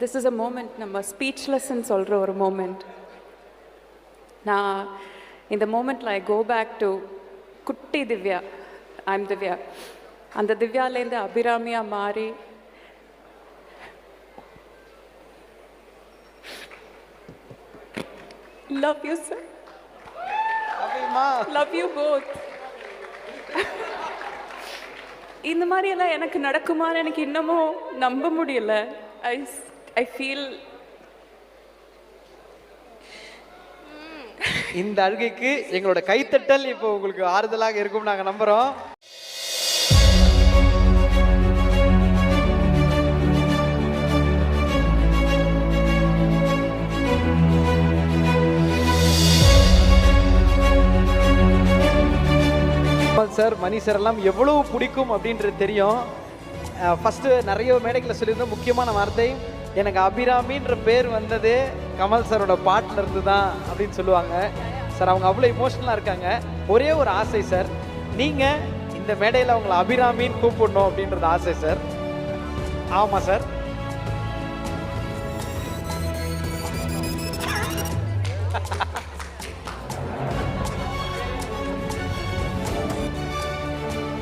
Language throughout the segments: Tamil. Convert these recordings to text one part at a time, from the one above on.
திஸ் இஸ் அ மூமெண்ட் நம்ம ஸ்பீச்லெஸ்ன்னு சொல்கிற ஒரு மூமெண்ட் நான் இந்த மூமெண்ட்டில் ஐ கோ பேக் டு குட்டி திவ்யா ஐம் திவ்யா. அந்த திவ்யாலேருந்து அபிராமியா மாறி love you sir love you both இந்த மாதிரி எல்லாம் எனக்கு நடக்குமான்னு எனக்கு இன்னமும் நம்ப முடியல. ஐ ஐ ஃபீல் இந்த அழுகைக்கு எங்களோட கைத்தட்டல் இப்போ உங்களுக்கு ஆறுதலாக இருக்கும் நாங்கள் நம்புகிறோம் சார் மணி சார் எல்லாம் எவ்வளவு பிடிக்கும் அப்படின்றது தெரியும். ஃபஸ்ட்டு நிறைய மேடைகளில் சொல்லியிருந்தோம் முக்கியமான வார்த்தை. எனக்கு அபிராமின்ற பேர் வந்ததே கமல் சாரோட பாட்டில் இருந்து தான் அப்படின்னு சொல்லுவாங்க. சார் அவங்க அவ்வளோ இமோஷனலாக இருக்காங்க. ஒரே ஒரு ஆசை சார். நீங்கள் இந்த மேடையில் அவங்கள அபிராமின்னு கூப்பிடணும் அப்படின்றது ஆசை சார். ஆமாம் சார்.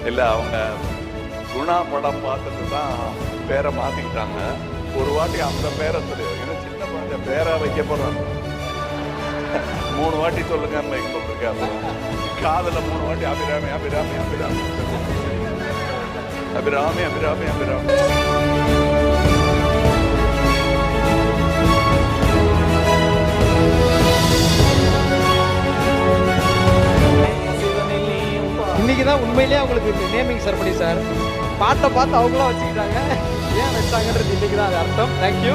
இல்லை அவங்க குணா படம் பார்த்துட்டு தான் பேரை மாற்றிக்கிட்டாங்க ஒரு வாட்டி அந்த பேரை தெரியும் ஏன்னா சின்ன குழந்தை பேரா வைக்க போறாங்க மூணு வாட்டி சொல்லுங்க வைக்க போட்டிருக்காரு காதில் மூணு வாட்டி அபிராமி அபிராமி அபிராமி. அபிராமி அபிராமி அபிராமி. இன்னைக்கு தான் உண்மையிலேயே அவங்களுக்கு நேமிங் செரமனி சார் பாட்டை பார்த்து அவங்களும் வச்சுக்கிட்டாங்க. ஏன் வச்சாங்கன்றது இன்னைக்கு தான் அது அர்த்தம். தேங்க்யூ